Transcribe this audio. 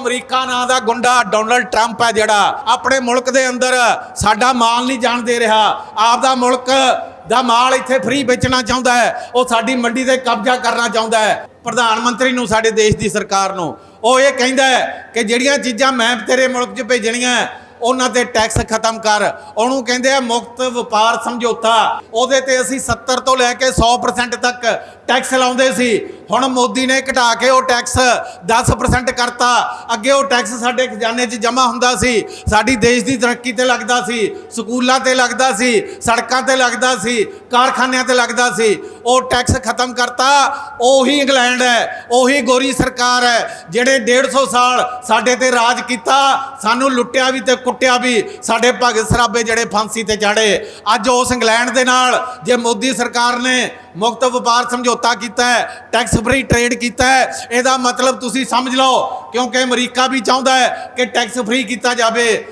America ਨਾਂ ਦਾ ਗੁੰਡਾ Donald Trump ਹੈ ਜਿਹੜਾ। ਆਪਣੇ ਮੁਲਕ ਦੇ ਅੰਦਰ ਸਾਡਾ ਮਾਲ ਨਹੀਂ ਜਾਣ ਦੇ ਰਿਹਾ। ਆਪਦਾ ਮੁਲਕ ਦਾ ਮਾਲ ਇੱਥੇ ਫ੍ਰੀ ਵੇਚਣਾ ਚਾਹੁੰਦਾ ਹੈ। ਉਹ ਸਾਡੀ ਮੰਡੀ ਤੇ ਕਬਜ਼ਾ ਕਰਨਾ ਚਾਹੁੰਦਾ ਹੈ। ਪ੍ਰਧਾਨ ਮੰਤਰੀ ਨੂੰ ਸਾਡੇ ਦੇਸ਼ ਦੀ ਸਰਕਾਰ ਨੂੰ। ਉਹ ਇਹ ਕਹਿੰਦਾ ਹੈ ਕਿ ਜਿਹੜੀਆਂ ਚੀਜ਼ਾਂ ਮੈਂ ਤੇਰੇ ਮੁਲਕ 'ਚ ਭੇਜਣੀਆਂ ਉਹਨਾਂ ਤੇ ਟੈਕਸ ਖਤਮ ਕਰ। ਉਹਨੂੰ ਕਹਿੰਦੇ ਆ ਮੁਕਤ ਵਪਾਰ ਸਮਝੌਤਾ। ਉਹਦੇ ਤੇ ਅਸੀਂ 70 ਤੋਂ ਲੈ ਕੇ 100% ਤੱਕ ਟੈਕਸ ਲਾਉਂਦੇ ਸੀ। ਹੁਣ ਮੋਦੀ ਨੇ ਘਟਾ ਕੇ ਉਹ ਟੈਕਸ 10% ਕਰਤਾ। ਅੱਗੇ ਉਹ ਟੈਕਸ ਸਾਡੇ ਖਜ਼ਾਨੇ 'ਚ ਜਮ੍ਹਾਂ ਹੁੰਦਾ ਸੀ। ਸਾਡੀ ਦੇਸ਼ ਦੀ ਤਰੱਕੀ ਤੇ ਲੱਗਦਾ ਸੀ। ਸਕੂਲਾਂ ਤੇ ਲੱਗਦਾ ਸੀ। ਸੜਕਾਂ ਤੇ ਲੱਗਦਾ ਸੀ। ਕਾਰਖਾਨਿਆਂ ਤੇ ਲੱਗਦਾ ਸੀ। ਉਹ ਟੈਕਸ ਖਤਮ ਕਰਤਾ, ਉਹੀ ਇੰਗਲੈਂਡ ਹੈ, ਉਹੀ ਗੋਰੀ ਸਰਕਾਰ ਹੈ, ਜਿਹੜੇ 150 ਸਾਲ ਸਾਡੇ ਤੇ ਰਾਜ ਕੀਤਾ, ਸਾਨੂੰ ਲੁੱਟਿਆ ਵੀ ਤੇ ਕੁੱਟਿਆ ਵੀ, ਸਾਡੇ ਭਗਤ ਸਰਾਬੇ ਜਿਹੜੇ ਫਾਂਸੀ ਤੇ ਚੜੇ ਅੱਜ ਉਸ ਇੰਗਲੈਂਡ ਦੇ ਨਾਲ ਜੇ ਮੋਦੀ ਸਰਕਾਰ ਨੇ ਮੁਕਤ ਵਪਾਰ ਸਮਝੌਤਾ ਕੀਤਾ ਹੈ ਟੈਕਸ ਫ੍ਰੀ ਟ੍ਰੇਡ ਕੀਤਾ ਹੈ, ਇਹਦਾ ਮਤਲਬ ਤੁਸੀਂ ਸਮਝ ਲਓ, ਕਿਉਂਕਿ ਅਮਰੀਕਾ ਵੀ ਚਾਹੁੰਦਾ ਹੈ ਕਿ ਟੈਕਸ ਫ੍ਰੀ ਕੀਤਾ ਜਾਵੇ।